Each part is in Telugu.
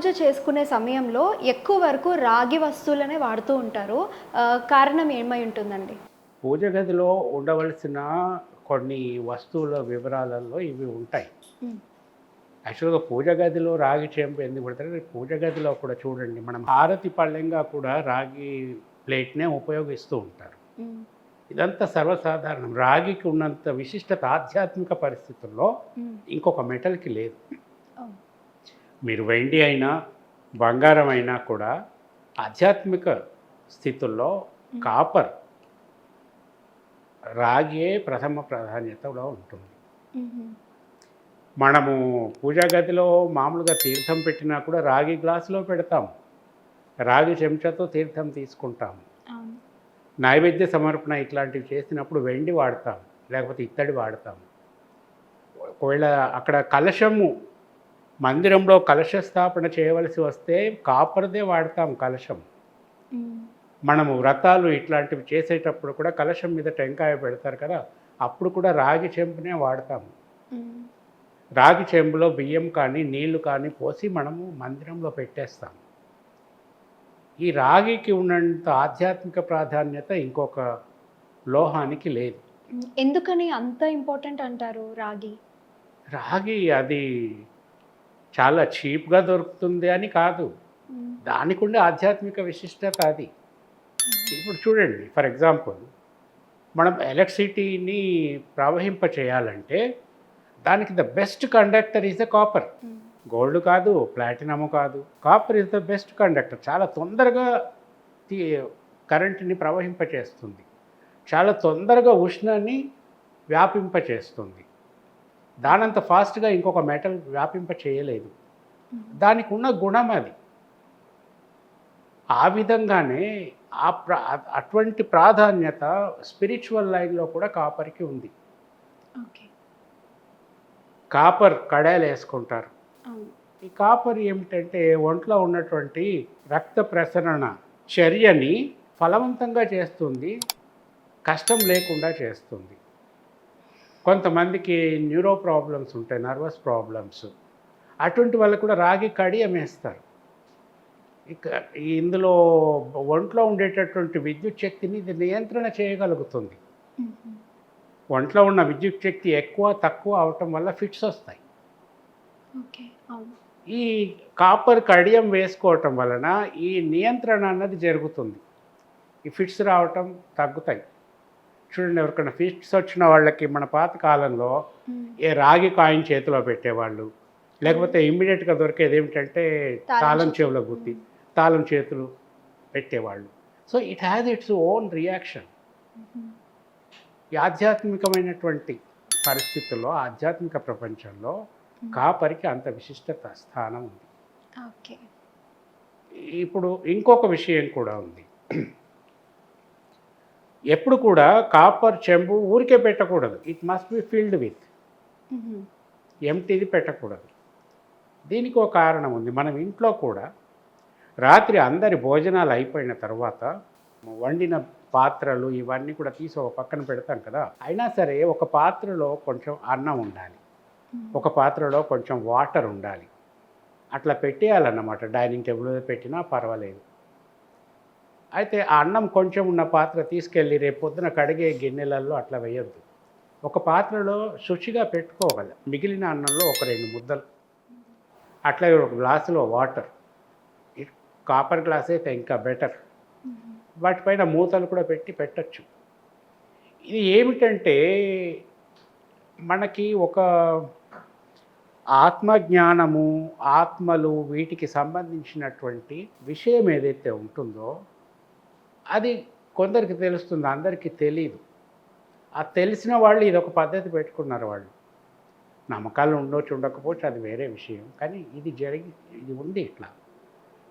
పూజ చేసుకునే సమయంలో ఎక్కువ వరకు రాగి వస్తువులనే వాడుతూ ఉంటారు కారణం ఏమై ఉంటుందండి పూజ గదిలో ఉండవలసిన కొన్ని వస్తువుల వివరాలలో ఇవి ఉంటాయి. యాక్చువల్గా పూజ గదిలో రాగి చెంపు ఎందుకు పెడతారు పూజ గదిలో కూడా చూడండి మనం హారతి పళ్ళెంగా కూడా రాగి ప్లేట్నే ఉపయోగిస్తూ ఉంటారు. ఇదంతా సర్వసాధారణం రాగికి ఉన్నంత విశిష్టత ఆధ్యాత్మిక పరిస్థితుల్లో. ఇంకొక మెటల్కి లేదు. మీరు వెండి అయినా బంగారం అయినా కూడా ఆధ్యాత్మిక స్థితుల్లో కాపర్ రాగియే ప్రథమ ప్రాధాన్యతలో ఉంటుంది. మనము పూజా గదిలో మామూలుగా తీర్థం పెట్టినా కూడా రాగి గ్లాసులో పెడతాం. రాగి చెంచాతో తీర్థం తీసుకుంటాం. నైవేద్య సమర్పణ ఇట్లాంటివి చేసినప్పుడు వెండి వాడతాం లేకపోతే ఇత్తడి వాడతాం. ఒకవేళ అక్కడ కలశము మందిరంలో కలశ స్థాపన చేయవలసి వస్తే కాపర్దే వాడతాం కలశం. మనము వ్రతాలు ఇట్లాంటివి చేసేటప్పుడు కూడా కలశం మీద టెంకాయ పెడతారు కదా అప్పుడు కూడా రాగి చెంపునే వాడతాము. రాగి చెంబులో బియ్యం కానీ నీళ్ళు కానీ పోసి మనము మందిరంలో పెట్టేస్తాం ఈ రాగికి ఉన్నంత ఆధ్యాత్మిక ప్రాధాన్యత ఇంకొక లోహానికి లేదు. ఎందుకని అంత ఇంపార్టెంట్ అంటారు రాగి రాగి అది చాలా చీప్గా దొరుకుతుంది అని కాదు. దానికి ఉండే ఆధ్యాత్మిక విశిష్టత అది. ఇప్పుడు చూడండి ఫర్ ఎగ్జాంపుల్ మనం ఎలక్ట్రిసిటీని ప్రవహింప చేయాలంటే దానికి the best conductor is the copper. Gold కాదు ప్లాటినము కాదు. Copper is the best conductor. చాలా తొందరగా తీ- కరెంటుని ప్రవహింపచేస్తుంది చాలా తొందరగా ఉష్ణాన్ని వ్యాపింపచేస్తుంది దానంత ఫాస్ట్గా ఇంకొక మెటల్ వ్యాపింప చేయలేదు. దానికి ఉన్న గుణం అది. ఆ విధంగానే ఆ ప్ర అటువంటి ప్రాధాన్యత స్పిరిచువల్ లైన్లో కూడా కాపర్కి ఉంది. కాపర్ కడాయిలు వేసుకుంటారు. ఈ కాపర్ ఏమిటంటే ఒంట్లో ఉన్నటువంటి రక్త ప్రసరణ చర్యని ఫలవంతంగా చేస్తుంది కష్టం లేకుండా చేస్తుంది. కొంతమందికి న్యూరో ప్రాబ్లమ్స్ ఉంటాయి నర్వస్ ప్రాబ్లమ్స్ అటువంటి వాళ్ళకు కూడా రాగి కడియం వేస్తారు ఇక ఇందులో ఒంట్లో ఉండేటటువంటి విద్యుత్ శక్తిని ఇది నియంత్రణ చేయగలుగుతుంది. ఒంట్లో ఉన్న విద్యుత్ శక్తి ఎక్కువ తక్కువ అవటం వల్ల ఫిట్స్ వస్తాయి. ఈ కాపర్ కడియం వేసుకోవటం వలన ఈ నియంత్రణ అన్నది జరుగుతుంది. ఈ ఫిట్స్ రావటం తగ్గుతాయి. చూడండి ఎవరికైనా ఫిట్స్ వచ్చిన వాళ్ళకి మన పాత కాలంలో. ఏ రాగి కాయిన్ చేతిలో పెట్టేవాళ్ళు. లేకపోతే ఇమ్మీడియట్గా దొరికేది ఏమిటంటే తాళం. చెవులో గుర్తి తాళం చేతులు పెట్టేవాళ్ళు. So it has its own reaction. ఈ ఆధ్యాత్మికమైనటువంటి పరిస్థితుల్లో ఆధ్యాత్మిక ప్రపంచంలో కాపరికి అంత విశిష్టత స్థానం ఉంది. ఓకే. ఇప్పుడు ఇంకొక విషయం కూడా ఉంది. ఎప్పుడు కూడా కాపర్ చెంబు ఊరికే పెట్టకూడదు. It must be filled with. ఎంటీది పెట్టకూడదు. దీనికి ఒక కారణం ఉంది. మనం ఇంట్లో కూడా రాత్రి అందరి భోజనాలు అయిపోయిన తర్వాత వండిన పాత్రలు ఇవన్నీ కూడా తీసి ఒక పక్కన పెడతాం కదా. అయినా సరే ఒక పాత్రలో కొంచెం అన్నం ఉండాలి. ఒక పాత్రలో కొంచెం వాటర్ ఉండాలి. అట్లా పెట్టేయాలన్నమాట. డైనింగ్ టేబుల్ మీద పెట్టినా పర్వాలేదు. అయితే ఆ అన్నం కొంచెం ఉన్న పాత్ర తీసుకెళ్ళి రేపు పొద్దున కడిగే గిన్నెలలో అట్లా వేయొద్దు. ఒక పాత్రలో శుచిగా పెట్టుకోగల మిగిలిన అన్నంలో ఒక రెండు ముద్దలు. అట్లాగే ఒక గ్లాసులో వాటర్. కాపర్ గ్లాస్ అయితే ఇంకా బెటర్. వాటిపైన మూతలు కూడా పెట్టి పెట్టచ్చు. ఇది ఏమిటంటే మనకి ఒక ఆత్మజ్ఞానము ఆత్మలు వీటికి సంబంధించినటువంటి విషయం ఏదైతే ఉంటుందో అది కొందరికి తెలుస్తుంది అందరికీ తెలియదు ఆ తెలిసిన వాళ్ళు ఇది ఒక పద్ధతి పెట్టుకున్నారు వాళ్ళు. నమ్మకాలు ఉండొచ్చు ఉండకపోవచ్చు అది వేరే విషయం. కానీ ఇది జరిగి ఇది ఉంది ఇట్లా.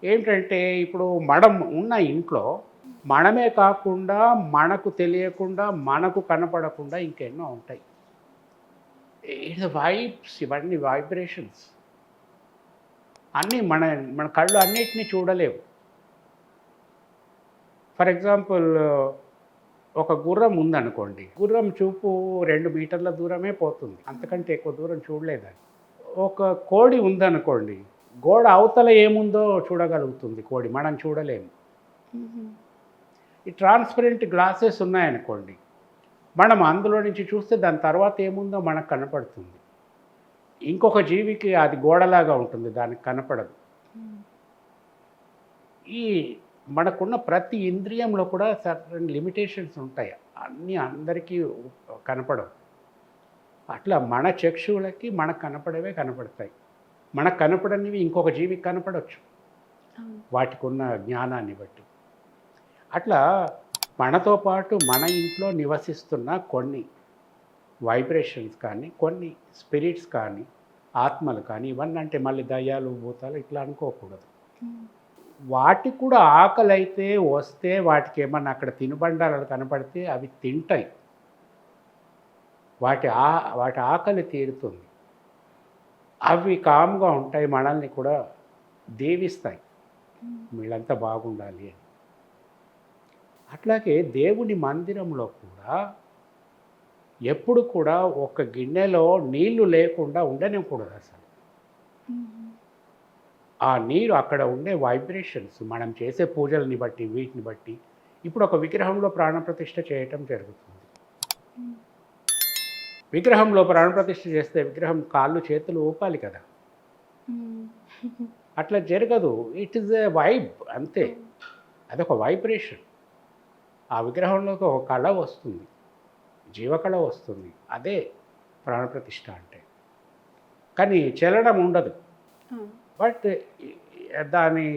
ఏంటంటే ఇప్పుడు మనం ఉన్న ఇంట్లో మనమే కాకుండా మనకు తెలియకుండా మనకు కనపడకుండా ఇంకెన్నో ఉంటాయి. ఇది వైబ్స్ ఇవన్నీ వైబ్రేషన్స్ అన్నీ మన మన కళ్ళు అన్నిటినీ చూడలేవు. ఫర్ ఎగ్జాంపుల్ ఒక గుర్రం ఉందనుకోండి. గుర్రం చూపు రెండు మీటర్ల దూరమే పోతుంది. అంతకంటే ఎక్కువ దూరం చూడలేదని ఒక కోడి ఉందనుకోండి గోడ అవతల ఏముందో చూడగలుగుతుంది కోడి. మనం చూడలేము. ఈ ట్రాన్స్పరెంట్ గ్లాసెస్ ఉన్నాయనుకోండి మనం అందులో నుంచి చూస్తే దాని తర్వాత ఏముందో మనకు కనపడుతుంది. ఇంకొక జీవికి అది గోడలాగా ఉంటుంది దానికి కనపడదు. ఈ మనకున్న ప్రతి ఇంద్రియంలో కూడా సర్టన్ లిమిటేషన్స్ ఉంటాయి. అన్నీ అందరికీ కనపడవు. అట్లా మన చక్షువులకి మనకు కనపడేవే కనపడతాయి. మనకు కనపడనివి ఇంకొక జీవికి కనపడవచ్చు వాటికి ఉన్న జ్ఞానాన్ని బట్టి. అట్లా మనతో పాటు మన ఇంట్లో నివసిస్తున్న కొన్ని వైబ్రేషన్స్ కానీ కొన్ని స్పిరిట్స్ కానీ ఆత్మలు కానీ ఇవన్నీ అంటే మళ్ళీ దయ్యాలు భూతాలు ఇట్లా అనుకోకూడదు. వాటికి కూడా ఆకలి అయితే వస్తే వాటికి ఏమన్నా అక్కడ తినుబండారాలు కనపడితే అవి తింటాయి. వాటి ఆ వాటి ఆకలి తీరుతుంది. అవి కామ్గా ఉంటాయి మనల్ని కూడా దీవిస్తాయి. వీళ్ళంతా బాగుండాలి అని. అట్లాగే దేవుని మందిరంలో కూడా ఎప్పుడు కూడా ఒక గిన్నెలో నీళ్ళు లేకుండా ఉండనివ్వకూడదు అసలు. ఆ నీరు అక్కడ ఉండే వైబ్రేషన్స్ మనం చేసే పూజల్ని బట్టి వీటిని బట్టి ఇప్పుడు ఒక విగ్రహంలో ప్రాణప్రతిష్ఠ చేయటం జరుగుతుంది. విగ్రహంలో ప్రాణప్రతిష్ఠ చేస్తే విగ్రహం కాళ్ళు చేతులు ఊపాలి కదా. అట్లా జరగదు. ఇట్ ఈస్ ఏ వైబ్ అంతే. అదొక వైబ్రేషన్ ఆ విగ్రహంలోకి ఒక కళ వస్తుంది. జీవకళ వస్తుంది. అదే ప్రాణప్రతిష్ఠ అంటే. కానీ చలనం ఉండదు. బట్ దాని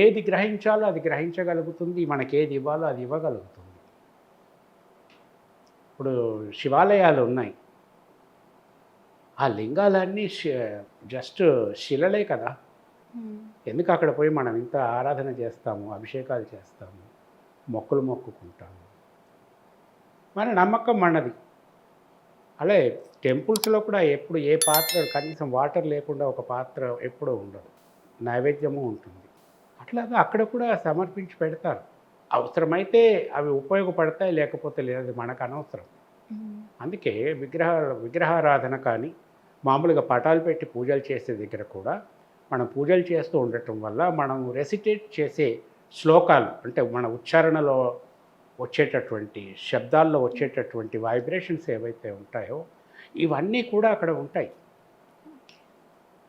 ఏది గ్రహించాలో అది గ్రహించగలుగుతుంది మనకి ఏది ఇవ్వాలో అది ఇవ్వగలుగుతుంది. ఇప్పుడు శివాలయాలు ఉన్నాయి. ఆ లింగాలన్నీ జస్ట్ శిలలే కదా. ఎందుకు అక్కడ పోయి మనం ఇంత ఆరాధన చేస్తాము అభిషేకాలు చేస్తాము మొక్కులు మొక్కుకుంటాము? మన నమ్మకం మనది. అలాగే టెంపుల్స్లో కూడా ఎప్పుడు ఏ పాత్ర కనీసం వాటర్ లేకుండా ఒక పాత్ర ఎప్పుడూ ఉండదు. నైవేద్యము ఉంటుంది. అట్లాగా అక్కడ కూడా సమర్పించి పెడతారు. అవసరమైతే అవి ఉపయోగపడతాయి లేకపోతే లేదు మనకు అనవసరం. అందుకే విగ్రహ విగ్రహారాధన కానీ మామూలుగా పటాలు పెట్టి పూజలు చేసే దగ్గర కూడా మనం పూజలు చేస్తూ ఉండటం వల్ల మనం రెసిటేట్ చేసే శ్లోకాలు అంటే మన ఉచ్చారణలో వచ్చేటటువంటి శబ్దాల్లో వచ్చేటటువంటి వైబ్రేషన్స్ ఏవైతే ఉంటాయో ఇవన్నీ కూడా అక్కడ ఉంటాయి.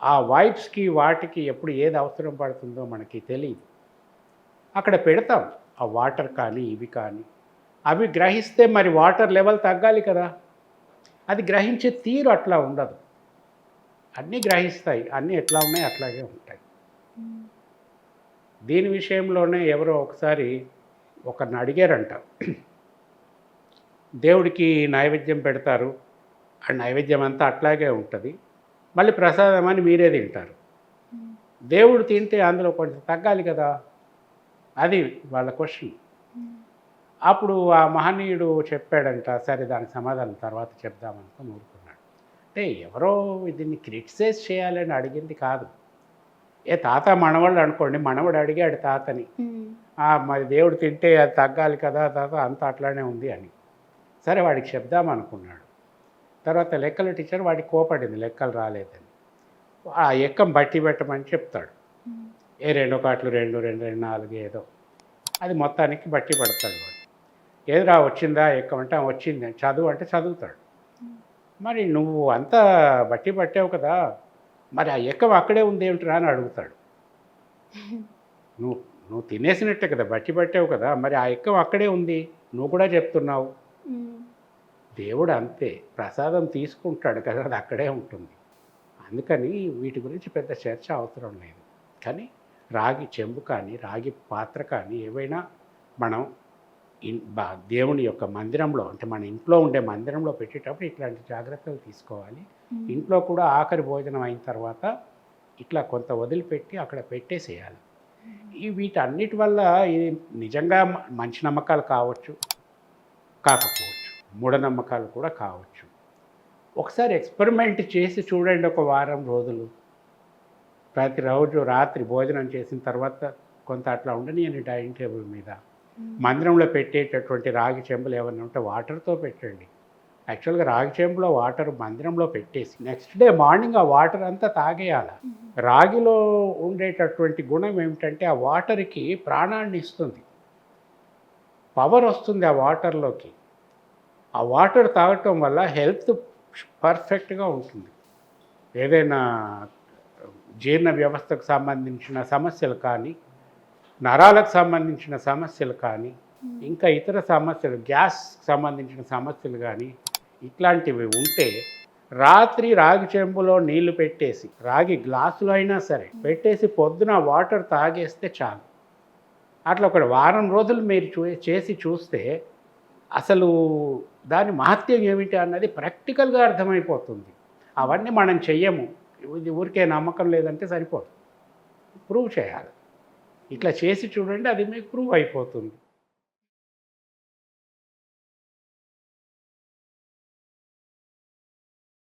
ఆ వైబ్స్కి వాటికి ఎప్పుడు ఏది అవసరం పడుతుందో మనకి తెలియదు. అక్కడ పెడతాం. ఆ వాటర్ కానీ ఇవి కానీ. అవి గ్రహిస్తే మరి వాటర్ లెవెల్ తగ్గాలి కదా. అది గ్రహించే తీరు అట్లా ఉండదు. అన్నీ గ్రహిస్తాయి. అన్నీ ఎట్లా ఉన్నాయి అట్లాగే ఉంటాయి. దీని విషయంలోనే ఎవరో ఒకసారి ఒకరిని అడిగారంట. దేవుడికి నైవేద్యం పెడతారు. ఆ నైవేద్యం అంతా అట్లాగే ఉంటుంది. మళ్ళీ ప్రసాదం అని మీరే తింటారు. దేవుడు తింటే అందులో కొంచెం తగ్గాలి కదా? అది వాళ్ళ క్వశ్చన్. అప్పుడు ఆ మహనీయుడు చెప్పాడంట సరే దానికి సమాధానం తర్వాత చెప్దామనుకుని ఊరుకున్నాడు. అంటే ఎవరో దీన్ని క్రిటిసైజ్ చేయాలని అడిగింది కాదు. ఏ తాత మనవాళ్ళు అనుకోండి మనవడు అడిగాడు తాతని "ఆ, మరి దేవుడు తింటే అది తగ్గాలి కదా తాత అంత అట్లానే ఉంది అని. సరే వాడికి చెప్దాం అనుకున్నాడు. తర్వాత లెక్కల టీచర్ వాడికి కోపడింది లెక్కలు రాలేదని. ఆ ఎక్కం బట్టి పెట్టమని చెప్తాడు. ఏ రెండు కాట్లు రెండు రెండు రెండు నాలుగు ఏదో. అది మొత్తానికి బట్టి పడతాడు వాడు. ఏదిరా వచ్చిందా ఎక్కమంటే "ఆ, వచ్చింది అని. చదువు అంటే చదువుతాడు. మరి నువ్వు అంతా బట్టి పట్టావు కదా. మరి ఆ ఎక్కం అక్కడే ఉంది ఏమిటిరా అని అడుగుతాడు. నువ్వు నువ్వు తినేసినట్టే కదా బట్టి పట్టావు కదా మరి ఆ ఎక్కం అక్కడే ఉంది నువ్వు కూడా చెప్తున్నావు. దేవుడు అంతే ప్రసాదం తీసుకుంటాడు కదా అది అక్కడే ఉంటుంది. అందుకని వీటి గురించి పెద్ద చర్చ అవసరం లేదు. కానీ రాగి చెంబు కానీ రాగి పాత్ర కానీ ఏవైనా మనం ఇన్ బా దేవుని యొక్క మందిరంలో అంటే మన ఇంట్లో ఉండే మందిరంలో పెట్టేటప్పుడు ఇట్లాంటి జాగ్రత్తలు తీసుకోవాలి. ఇంట్లో కూడా ఆఖరి భోజనం అయిన తర్వాత ఇట్లా కొంత వదిలిపెట్టి అక్కడ పెట్టేసేయాలి. ఈ వీటన్నిటి వల్ల ఇది నిజంగా మంచి నమ్మకాలు కావచ్చు కాకపోవచ్చు. మూఢనమ్మకాలు కూడా కావచ్చు. ఒకసారి ఎక్స్పెరిమెంట్ చేసి చూడండి ఒక వారం రోజులు. ప్రతిరోజు రాత్రి భోజనం చేసిన తర్వాత కొంత అట్లా ఉండనియండి డైనింగ్ టేబుల్ మీద. మందిరంలో పెట్టేటటువంటి రాగి చెంబులు ఏమైనా ఉంటే వాటర్తో పెట్టండి. యాక్చువల్గా రాగి చెంబులో వాటర్ మందిరంలో పెట్టేసి నెక్స్ట్ డే మార్నింగ్ ఆ వాటర్ అంతా తాగేయాలి. రాగిలో ఉండేటటువంటి గుణం ఏమిటంటే ఆ వాటర్కి ప్రాణాన్ని ఇస్తుంది. పవర్ వస్తుంది ఆ వాటర్లోకి. ఆ వాటర్ తాగటం వల్ల హెల్త్ పర్ఫెక్ట్గా ఉంటుంది. ఏదైనా జీర్ణ వ్యవస్థకు సంబంధించిన సమస్యలు కానీ నరాలకు సంబంధించిన సమస్యలు కానీ ఇంకా ఇతర సమస్యలు గ్యాస్ సంబంధించిన సమస్యలు కానీ ఇట్లాంటివి ఉంటే రాత్రి రాగి చెంబులో నీళ్ళు పెట్టేసి రాగి గ్లాసులో అయినా సరే పెట్టేసి పొద్దున వాటర్ తాగేస్తే చాలు. అట్లా ఒక వారం రోజులు మీరు చూ చేసి చూస్తే అసలు దాని మహత్యం ఏమిటి అన్నది ప్రాక్టికల్గా అర్థమైపోతుంది. అవన్నీ మనం చెయ్యము. ఇది ఊరికే నమ్మకం లేదంటే సరిపోదు. ప్రూవ్ చేయాలి. ఇట్లా చేసి చూడండి అది మీకు ప్రూవ్ అయిపోతుంది.